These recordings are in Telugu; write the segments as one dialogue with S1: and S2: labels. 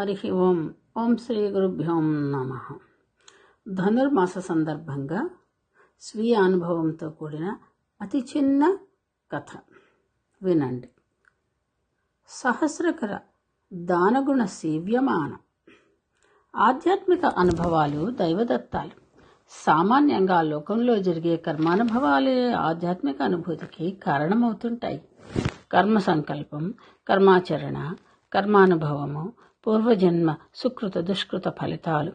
S1: హరి ఓం. ఓం శ్రీ గురుభ్యోం నమ. ధనుర్మాస సందర్భంగా స్వీయ అనుభవంతో కూడిన అతి చిన్న కథ. వినండి. సహస్రకర దానగుణ సేవ్యమానం. ఆధ్యాత్మిక అనుభవాలు దైవదత్తాలు. సామాన్యంగా లోకంలో జరిగే కర్మానుభవాలే ఆధ్యాత్మిక అనుభూతికి కారణమవుతుంటాయి. కర్మ సంకల్పం కర్మాచరణ కర్మానుభవము పూర్వజన్మ సుకృత దుష్కృత ఫలితాలు.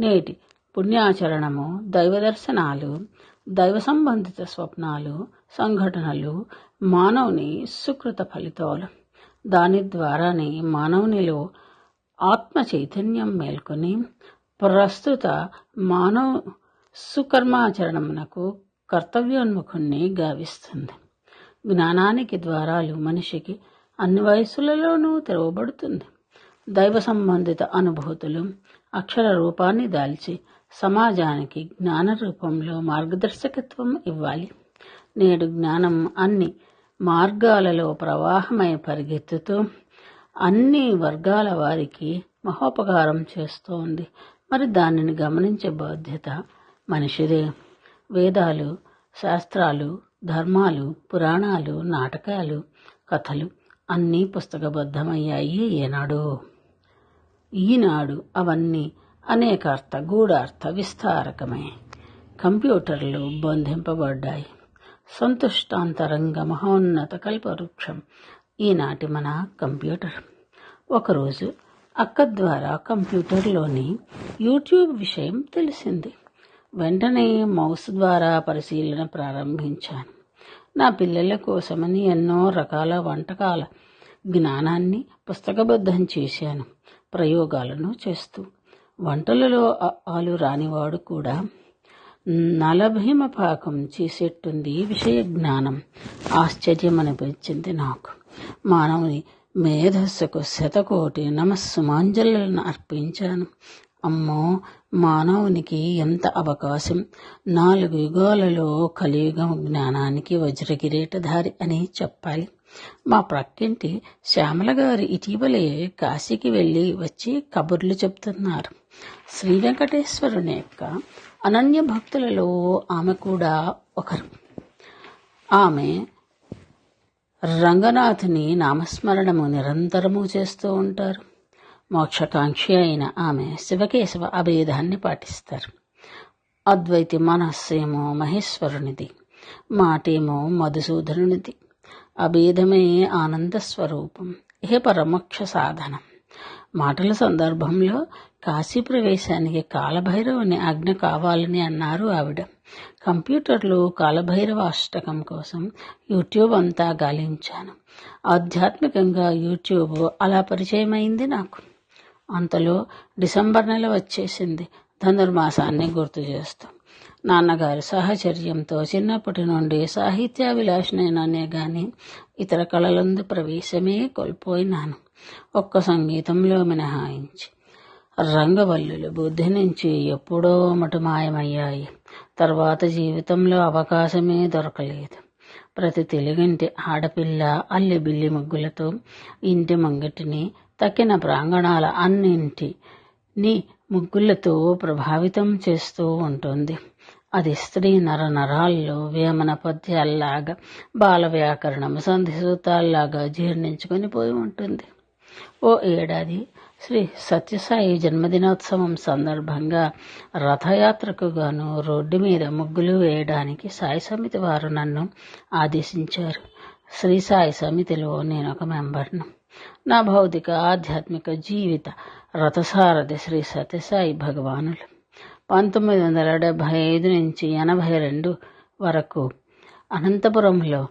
S1: నేటి పుణ్యాచరణము దైవ దర్శనాలు దైవ సంబంధిత స్వప్నాలు సంఘటనలు మానవుని సుకృత ఫలితాలు. దాని ద్వారానే మానవునిలో ఆత్మ చైతన్యం మేల్కొని ప్రస్తుత మానవ సుకర్మాచరణమునకు కర్తవ్యోన్ముఖుణ్ణి గావిస్తుంది. జ్ఞానానికి ద్వారాలు మనిషికి అన్ని వయసులలోనూ తెరవబడుతుంది. దైవ సంబంధిత అనుభూతులు అక్షర రూపాన్ని దాల్చి సమాజానికి జ్ఞాన రూపంలో మార్గదర్శకత్వం ఇవ్వాలి. నేడు జ్ఞానం అన్ని మార్గాలలో ప్రవాహమై పరిగెత్తుతూ అన్ని వర్గాల వారికి మహోపకారం చేస్తోంది. మరి దానిని గమనించే బాధ్యత మనిషిదే. వేదాలు శాస్త్రాలు ధర్మాలు పురాణాలు నాటకాలు కథలు అన్నీ పుస్తకబద్ధమయ్యాయి ఏనాడు. ఈనాడు అవన్నీ అనేకార్థ గూఢార్థ విస్తారకమై. కంప్యూటర్లు బంధింపబడ్డాయి. సంతుష్టాంతరంగ మహోన్నత కల్పవృక్షం. ఈనాటి మన కంప్యూటర్. ఒకరోజు అక్క ద్వారా కంప్యూటర్లోని యూట్యూబ్ విషయం తెలిసింది. వెంటనే మౌస్ ద్వారా పరిశీలన ప్రారంభించాను. నా పిల్లల కోసమని ఎన్నో రకాల వంటకాల జ్ఞానాన్ని పుస్తకబద్ధం చేశాను ప్రయోగాలను చేస్తూ. వంటలలో ఆలు రానివాడు కూడా నలభీమ పాకం చేసేట్టుంది విషయ జ్ఞానం. ఆశ్చర్యం అనిపించింది నాకు. మానవుని మేధస్సుకు శతకోటి నమస్సుమాంజలను అర్పించాను. అమ్మో మానవునికి ఎంత అవకాశం? నాలుగు యుగాలలో కలియుగం జ్ఞానానికి వజ్రకిరీటధారి అని చెప్పాలి. మా ప్రక్కింటి శ్యామల గారు ఇటీవలే కాశీకి వెళ్ళి వచ్చి కబుర్లు చెప్తున్నారు. శ్రీ వెంకటేశ్వరుని యొక్క అనన్య భక్తులలో ఆమె కూడా ఒకరు. ఆమె రంగనాథుని నామస్మరణము నిరంతరము చేస్తూ ఉంటారు. మోక్షకాంక్షి అయిన ఆమె శివకేశవ అభేదాన్ని పాటిస్తారు. అద్వైతి మనస్సేమో మహేశ్వరునిది మాటేమో మధుసూదనునిది అభేదమే ఆనంద స్వరూపం ఏ పరమోక్ష సాధనం. మాటల సందర్భంలో కాశీ ప్రవేశానికి కాలభైరవుని ఆజ్ఞ కావాలని అన్నారు ఆవిడ. కంప్యూటర్లో కాలభైరవ అష్టకం కోసం యూట్యూబ్ అంతా గాలించాను. ఆధ్యాత్మికంగా యూట్యూబ్ అలా పరిచయమైంది నాకు. అంతలో డిసెంబర్ నెల వచ్చేసింది. ధనుర్మాసాన్ని గుర్తు చేస్తాం. నాన్నగారి సాహచర్యంతో చిన్నప్పటి నుండి సాహిత్యాభిలాషనైనానే గాని ఇతర కళలందు ప్రవేశమే కోల్పోయినాను. ఒక్క సంగీతంలో మినహాయించి రంగవల్లులు బుద్ధి నుంచి ఎప్పుడో మటు మాయమయ్యాయి. తర్వాత జీవితంలో అవకాశమే దొరకలేదు. ప్రతి తెలుగింటి ఆడపిల్ల అల్లి బిల్లి ముగ్గులతో ఇంటి ముంగటిని తక్కిన ప్రాంగణాల అన్నింటిని ముగ్గులతో ప్రభావితం చేస్తూ ఉంటుంది. అది స్త్రీ నర నరాల్లో వేమన పద్యాల్లాగా బాల వ్యాకరణం సంధిసూతాల్లాగా జీర్ణించుకొని పోయి ఉంటుంది. ఓ ఏడాది శ్రీ సత్యసాయి జన్మదినోత్సవం సందర్భంగా రథయాత్రకు గాను రోడ్డు మీద ముగ్గులు వేయడానికి సాయి సమితి వారు నన్ను ఆదేశించారు. శ్రీ సాయి సమితిలో నేను ఒక మెంబర్ను. నా భౌతిక ఆధ్యాత్మిక జీవిత రథసారథి శ్రీ సత్యసాయి భగవానులు. పంతొమ్మిది వందల డెబ్భై ఐదు నుంచి ఎనభై రెండు వరకు అనంతపురంలో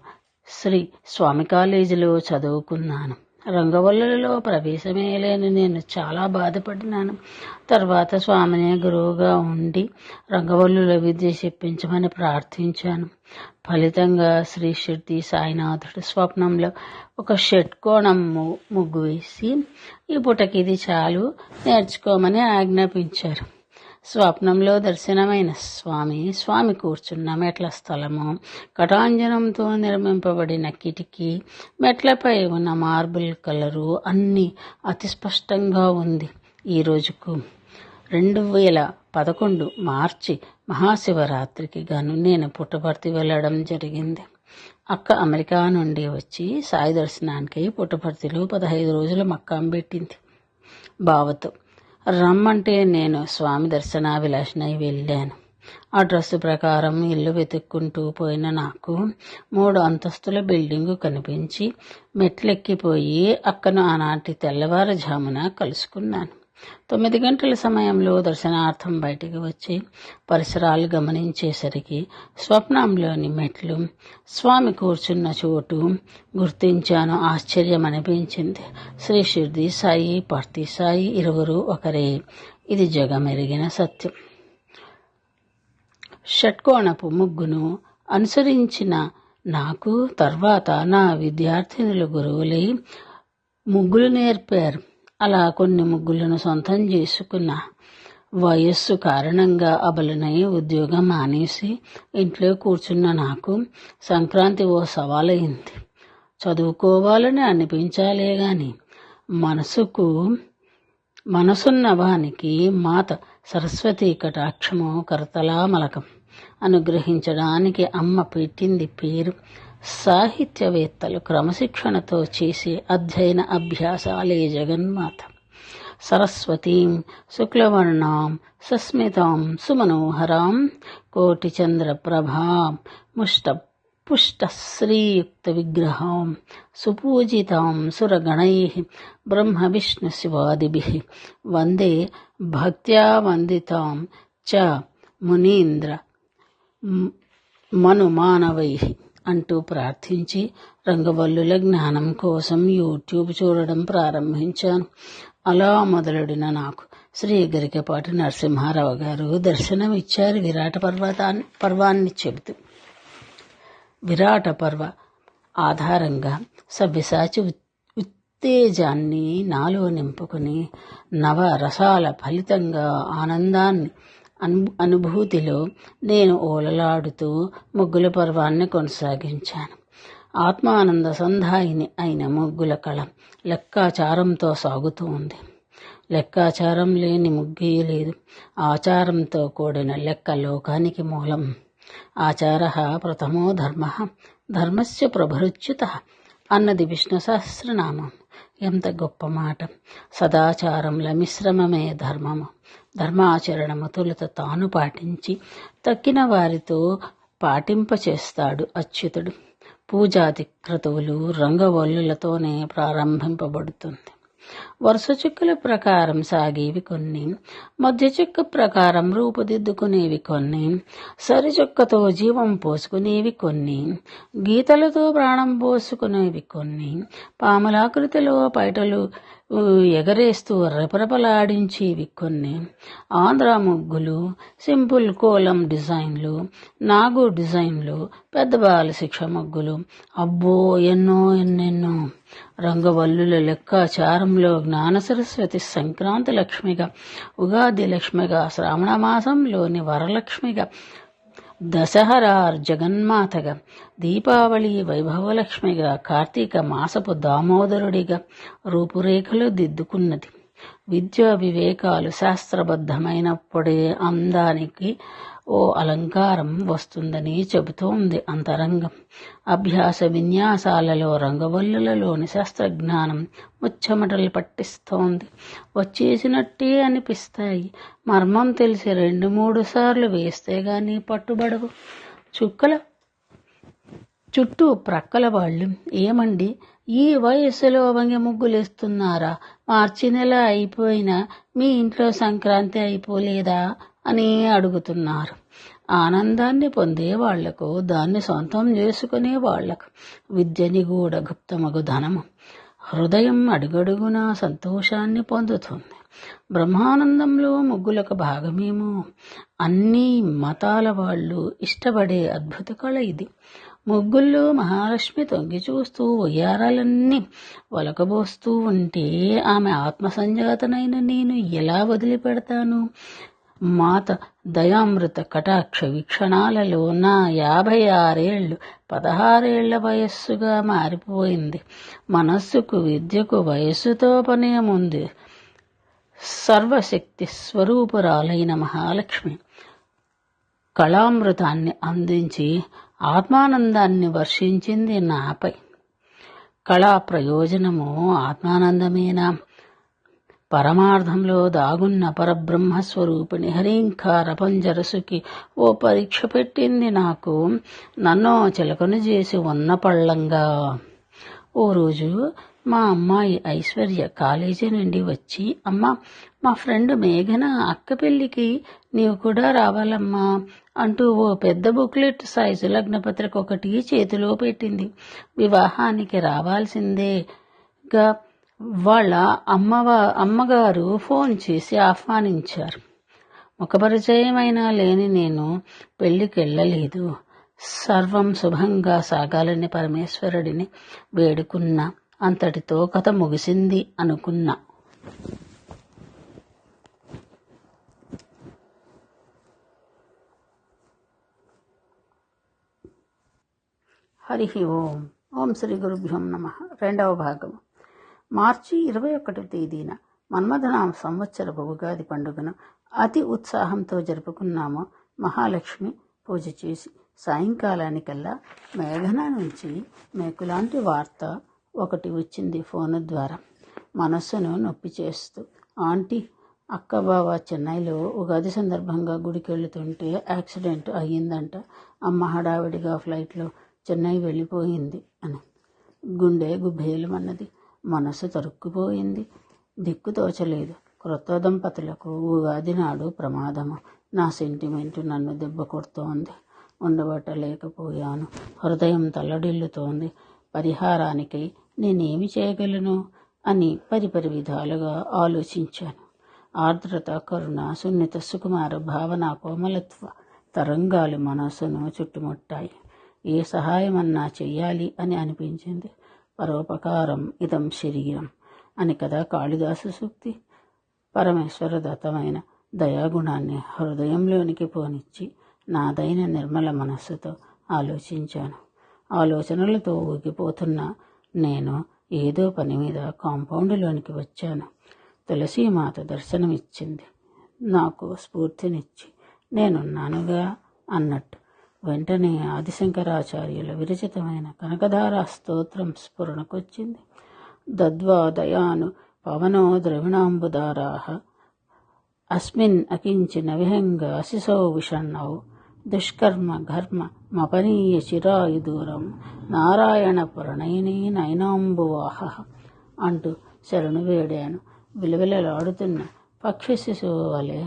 S1: శ్రీ స్వామి కాలేజీలో చదువుకున్నాను. రంగవల్లులలో ప్రవేశమే లేని నేను చాలా బాధపడినాను. తర్వాత స్వామిని గురువుగా ఉండి రంగవల్లుల విద్య చెప్పించమని ప్రార్థించాను. ఫలితంగా శ్రీ షిర్ది సాయినాథుడు స్వప్నంలో ఒక షట్కోణం ముగ్గు వేసి ఈ పుటకి ఇది చాలు నేర్చుకోమని ఆజ్ఞాపించారు. స్వప్నంలో దర్శనమైన స్వామి స్వామి కూర్చున్న మెట్ల స్థలము కటాంజనంతో నిర్మింపబడిన కిటికీ మెట్లపై ఉన్న మార్బుల్ కలరు అన్నీ అతి స్పష్టంగా ఉంది ఈ రోజుకు. రెండు వేల పదకొండు మార్చి మహాశివరాత్రికి గాను నేను పుట్టపర్తి వెళ్ళడం జరిగింది. అక్క అమెరికా నుండి వచ్చి సాయి దర్శనానికి పుట్టపర్తిలో పదహైదు రోజులు మక్కాం పెట్టింది. బావతో రమ్మంటే నేను స్వామి దర్శనాభిలాషనై వెళ్ళాను. ఆ డ్రెస్సు ప్రకారం ఇల్లు వెతుక్కుంటూ పోయిన నాకు మూడు అంతస్తుల బిల్డింగు కనిపించి మెట్లెక్కిపోయి అక్కను ఆనాటి తెల్లవారుజామున కలుసుకున్నాను. తొమ్మిది గంటల సమయంలో దర్శనార్థం బయటికి వచ్చి పరిసరాలు గమనించేసరికి స్వప్నంలోని మెట్లు స్వామి కూర్చున్న చోటు గుర్తించాను ఆశ్చర్యం అనిపించింది శ్రీ షిర్ది సాయి పార్తి సాయి ఇరువురు ఒకరే. ఇది జగమెరిగిన సత్యం. షట్కోణపు ముగ్గును అనుసరించిన నాకు తర్వాత నా విద్యార్థినులు గురువులై ముగ్గులు నేర్పారు. అలా కొన్ని ముగ్గులను సొంతం చేసుకున్న వయస్సు కారణంగా అబలనై ఉద్యోగం మానేసి ఇంట్లో కూర్చున్న నాకు సంక్రాంతి ఓ సవాలైంది చదువుకోవాలని అనిపించాలే గాని మనసుకు మనసున్న వానికి మాత సరస్వతి కటాక్షము కరతలా మలకం అనుగ్రహించడానికి అమ్మ పెట్టింది పేరు సాహిత్యవేత్తలు క్రమశిక్షణతో చేసే అధ్యయన అభ్యాసాలే జగన్మాత. సరస్వతీం శుక్లవర్ణాం సస్మితాం సుమనోహరాం కోటిచంద్రప్రభాం ముష్ట పుష్టశ్రీయుక్త విగ్రహాం సుపూజితాం సురగణై బ్రహ్మ విష్ణు శివాదిభి వందే భక్త్యా వందితాం చ మునీంద్ర మనుమానవై. అంటూ ప్రార్థించి రంగవల్లుల జ్ఞానం కోసం యూట్యూబ్ చూడడం ప్రారంభించాను. అలా మొదలెడిన నాకు శ్రీ గరికపాటి నరసింహారావు గారు దర్శనం ఇచ్చారు విరాట పర్వతాన్ని పర్వాన్ని చెబుతూ. విరాట పర్వ ఆధారంగా సభ్యసాచి ఉత్తేజాన్ని నాలో నింపుకుని నవ రసాల ఫలితంగా ఆనందాన్ని అను అనుభూతిలో నేను ఓలలాడుతూ ముగ్గుల పర్వాన్ని కొనసాగించాను. ఆత్మానంద సంధాయిని అయిన ముగ్గుల కళ లెక్కాచారంతో సాగుతూ ఉంది. లెక్కాచారం లేని ముగ్గే లేదు. ఆచారంతో కూడిన లెక్క లోకానికి మూలం. ఆచార ప్రథమో ధర్మ ధర్మస్య ప్రభరుచ్యుత అన్నది విష్ణు సహస్రనామం. ఎంత గొప్ప మాట. సదాచారముల మిశ్రమమే ధర్మము. ధర్మాచరణము తొలుత తాను పాటించి తక్కిన వారితో పాటింపచేస్తాడు అచ్యుతుడు. పూజాది క్రతువులు రంగవల్లులతోనే ప్రారంభింపబడుతుంది. వరుస చుక్కల ప్రకారం సాగేవి కొన్ని మధ్య చుక్క ప్రకారం రూపుదిద్దుకునేవి కొన్ని సరిచుక్కతో జీవం పోసుకునేవి కొన్ని గీతలతో ప్రాణం పోసుకునేవి కొన్ని పాములాకృతిలో పైటలు ఎగరేస్తూ రెపరెపలాడించేవి కొన్ని ఆంధ్ర ముగ్గులు సింపుల్ కోలం డిజైన్లు నాగు డిజైన్లు పెద్ద బాల శిక్ష ముగ్గులు అబ్బో ఎన్నో ఎన్నెన్నో రంగవల్లుల లెక్కాచారంలో జ్ఞాన సరస్వతి సంక్రాంతి లక్ష్మిగా ఉగాది లక్ష్మిగా శ్రావణ మాసంలోని వరలక్ష్మిగా దశహరార్ జగన్మాతగా దీపావళి వైభవలక్ష్మిగా కార్తీక మాసపు దామోదరుడిగా రూపురేఖలు దిద్దుకున్నది. విద్యా వివేకాలు శాస్త్రబద్ధమైనప్పుడే అందానికి ఓ అలంకారం వస్తుందని చెబుతోంది అంతరంగం. అభ్యాస విన్యాసాలలో రంగవల్లులలోని శాస్త్రజ్ఞానం ముచ్చమటలు పట్టిస్తోంది. వచ్చేసినట్టే అనిపిస్తాయి. మర్మం తెలిసి రెండు మూడు సార్లు వేస్తే గాని పట్టుబడవు. చుక్కల చుట్టూ ప్రక్కల వాళ్ళు ఏమండి? ఈ వయసులో వంగి ముగ్గులేస్తున్నారా? మార్చి నెల అయిపోయినా మీ ఇంట్లో సంక్రాంతి అయిపోలేదా? అని అడుగుతున్నారు. ఆనందాన్ని పొందే వాళ్ళకు దాన్ని సొంతం చేసుకునే వాళ్ళకు విద్యని కూడా గుప్తమగు ధనము. హృదయం అడుగడుగున సంతోషాన్ని పొందుతుంది. బ్రహ్మానందంలో ముగ్గులకు భాగమేమో? అన్ని మతాల వాళ్ళు ఇష్టపడే అద్భుత కళ ఇది. ముగ్గుల్లో మహాలక్ష్మి తొంగి చూస్తూ ఉయ్యారాలన్నీ ఒలకబోస్తూ ఉంటే ఆమె ఆత్మ సంజాతనైన నేను ఎలా వదిలిపెడతాను? మాత దయామృత కటాక్ష వీక్షణాలలో నా యాభై ఆరేళ్ళు పదహారేళ్ళ వయస్సుగా మారిపోయింది. మనస్సుకు విద్యకు వయస్సుతో పనేముంది సర్వశక్తి స్వరూపురాలైన మహాలక్ష్మి కళామృతాన్ని అందించి ఆత్మానందాన్ని వర్షించింది నాపై. కళా ప్రయోజనము ఆత్మానందమేనా? పరమార్థంలో దాగున్న పరబ్రహ్మస్వరూపిణి హరింకార పంజరసుకి ఓ పరీక్ష పెట్టింది నాకు. నన్ను చిలకను చేసి ఉన్న పళ్ళంగా. ఓ రోజు మా అమ్మాయి ఐశ్వర్య కాలేజీ నుండి వచ్చి అమ్మ మా ఫ్రెండ్ మేఘన అక్క పెళ్ళికి నీవు కూడా రావాలమ్మా అంటూ ఓ పెద్ద బుక్లెట్ సైజు లగ్నపత్రిక ఒకటి చేతిలో పెట్టింది. వివాహానికి రావాల్సిందేగా వాళ్ళ అమ్మవా అమ్మగారు ఫోన్ చేసి ఆహ్వానించారు. ముఖపరిచయమైనా లేని నేను పెళ్ళికి వెళ్ళలేదు సర్వం శుభంగా సాగాలని పరమేశ్వరుడిని వేడుకున్నా అంతటితో కథ ముగిసింది అనుకున్నా. హరి ఓం. ఓం శ్రీ గురుభ్యం నమ. రెండవ భాగము మార్చి ఇరవై ఒకటి తేదీన మన్మథనామ సంవత్సరపు ఉగాది పండుగను అతి ఉత్సాహంతో జరుపుకున్నాము మహాలక్ష్మి పూజ చేసి. సాయంకాలానికల్లా మేఘన నుంచి మేకులాంటి వార్త ఒకటి వచ్చింది ఫోను ద్వారా. మనస్సును నొప్పి చేస్తూ. ఆంటీ అక్క బావ చెన్నైలో ఉగాది సందర్భంగా గుడికి వెళుతుంటే యాక్సిడెంట్ అయ్యిందంట. అమ్మ హడావిడిగా ఫ్లైట్లో చెన్నై వెళ్ళిపోయింది అని. గుండె గుభేలమన్నది. మనసు తరుక్కుపోయింది. దిక్కు తోచలేదు. క్రొత్త దంపతులకు ఉగాది నాడు ప్రమాదము. నా సెంటిమెంట్ నన్ను దెబ్బ కొడుతోంది. ఉండబట్టలేకపోయాను. హృదయం తల్లడిల్లుతోంది. పరిహారానికి నేనేమి చేయగలను? అని పరిపరి విధాలుగా ఆలోచించాను. ఆర్ద్రత కరుణ సున్నిత సుకుమార భావన కోమలత్వ తరంగాలు మనసును చుట్టుముట్టాయి. ఏ సహాయమన్నా చెయ్యాలి అని అనిపించింది. పరోపకారం ఇదం శరీరం అని కదా కాళిదాసు సూక్తి. పరమేశ్వర దత్తమైన దయాగుణాన్ని హృదయంలోనికి పోనిచ్చి నాదైన నిర్మల మనస్సుతో ఆలోచించాను. ఆలోచనలతో ఊగిపోతున్న నేను ఏదో పని మీద కాంపౌండ్లోనికి వచ్చాను. తులసీమాత దర్శనమిచ్చింది. నాకు స్ఫూర్తినిచ్చి నేనున్నానుగా అన్నట్టు. వెంటనే ఆదిశంకరాచార్యుల విరచితమైన కనకధారా స్తోత్రం స్ఫురణకొచ్చింది. దద్వా దయాను పవనో ద్రవిణాంబుదారా అస్మిన్ అకించిన విహంగ అశిసో విషణౌ దుష్కర్మ ఘర్మ మపనీయ చిరాయు దూరం. నారాయణ ప్రణయిని నయనాంబువాహ అంటూ శరణు వేడాను. విలవిలలాడుతున్న పక్షి శిశువు వలె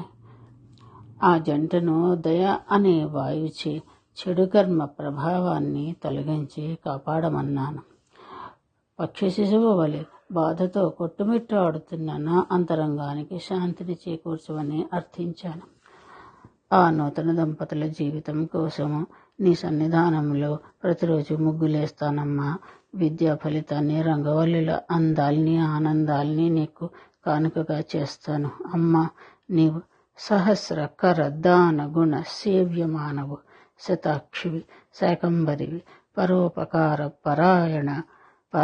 S1: ఆ జంటను దయ అనే వాయుచే చెడు కర్మ ప్రభావాన్ని తొలగించి కాపాడమన్నాను. పక్షి శిశువు వలె బాధతో కొట్టుమిట్టాడుతున్న నా అంతరంగానికి శాంతిని చేకూర్చమని అర్థించాను. ఆ నూతన దంపతుల జీవితం కోసము నీ సన్నిధానంలో ప్రతిరోజు ముగ్గులేస్తానమ్మా. విద్యా ఫలితాన్ని రంగవల్లుల అందాల్ని ఆనందాల్ని నీకు కానుకగా చేస్తాను. అమ్మా నీవు సహస్ర కర దాన గుణ సేవ్యమానవు. శతాక్షివి శాకంబరివి పరోపకార పరాయణ ప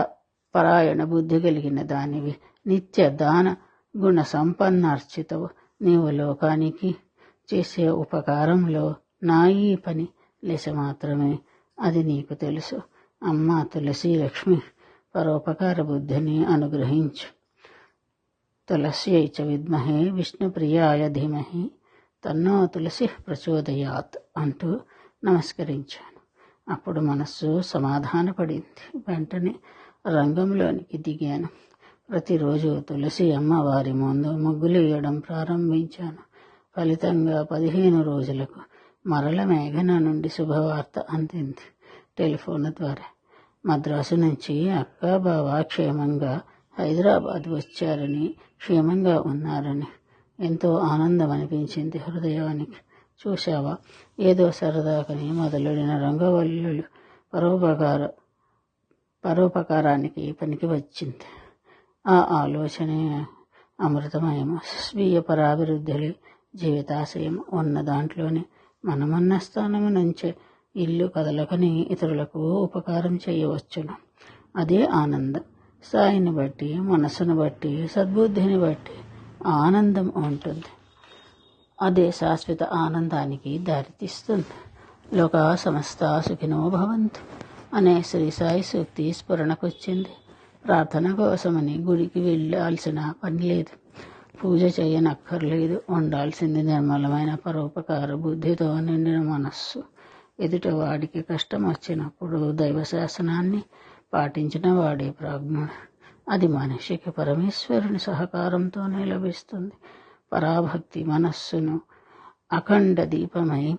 S1: పరాయణ బుద్ధి కలిగిన దానివి. నిత్య దాన గుణ సంపన్నార్చితవు. నీవు లోకానికి చేసే ఉపకారంలో నా ఈ పని లెస మాత్రమే. అది నీకు తెలుసు. అమ్మ తులసి లక్ష్మి పరోపకార బుద్ధిని అనుగ్రహించు. తులస్యై చ విద్మహే విష్ణుప్రియాయ ధీమహి తన్నో తులసి ప్రచోదయాత్ అంటూ నమస్కరించాను. అప్పుడు మనస్సు సమాధానపడింది. వెంటనే రంగంలోనికి దిగాను. ప్రతిరోజు తులసి అమ్మవారి ముందు ముగ్గులు వేయడం ప్రారంభించాను. ఫలితంగా పదిహేను రోజులకు మరల మేఘన నుండి శుభవార్త అందింది టెలిఫోన్ ద్వారా. మద్రాసు నుంచి అక్క బావ క్షేమంగా హైదరాబాద్ వచ్చారని క్షేమంగా ఉన్నారని ఎంతో ఆనందం అనిపించింది హృదయానికి. చూశావా? ఏదో సరదాకని మొదలడిన రంగవల్లులు పరోపకార పరోపకారానికి పనికి వచ్చింది. ఆ ఆలోచనే అమృతమయం స్వీయ పరాభివృద్ధి జీవితాశయం ఉన్న దాంట్లోనే మనమన్న స్థానము నుంచే ఇల్లు కదలకని ఇతరులకు ఉపకారం చేయవచ్చును. అదే ఆనందం. స్థాయిని బట్టి మనసును బట్టి సద్బుద్ధిని బట్టి ఆనందం ఉంటుంది. అదే శాశ్వత ఆనందానికి దారితీస్తుంది. లోక సమస్త సుఖినో భవంతు అనే శ్రీ సాయి సూక్తి స్ఫురణకొచ్చింది. ప్రార్థన కోసమని గుడికి వెళ్ళాల్సిన పని లేదు. పూజ చేయనక్కర్లేదు. ఉండాల్సింది నిర్మలమైన పరోపకార బుద్ధితో నిండిన మనస్సు. ఎదుట వాడికి కష్టం వచ్చినప్పుడు దైవ శాసనాన్ని పాటించిన వాడే ప్రాజ్ఞుడు అది మనిషికి పరమేశ్వరుని సహకారంతోనే లభిస్తుంది. పరాభక్తి మనస్సును అఖండ దీపమై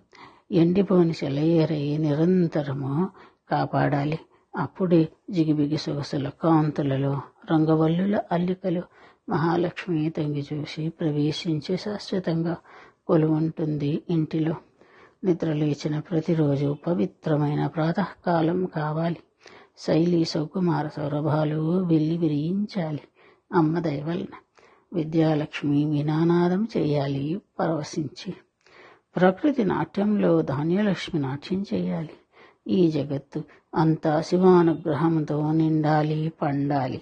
S1: ఎండిపోని సెలయేరై నిరంతరము కాపాడాలి. అప్పుడే జిగిబిగి సొగసుల కాంతులలో రంగవల్లుల అల్లికలు మహాలక్ష్మి తంగి చూసి ప్రవేశించి శాశ్వతంగా కొలువుంటుంది ఇంటిలో. నిద్ర లేచిన ప్రతిరోజు పవిత్రమైన ప్రాతకాలం కావాలి. శైలి సౌకుమార సౌరభాలు వెళ్ళి విరియించాలి. అమ్మ దయవలన విద్యాలక్ష్మి వినానాదం చేయాలి పరవశించి. ప్రకృతి నాట్యంలో ధాన్యలక్ష్మి నాట్యం చేయాలి. ఈ జగత్తు అంతా శివానుగ్రహంతో నిండాలి పండాలి.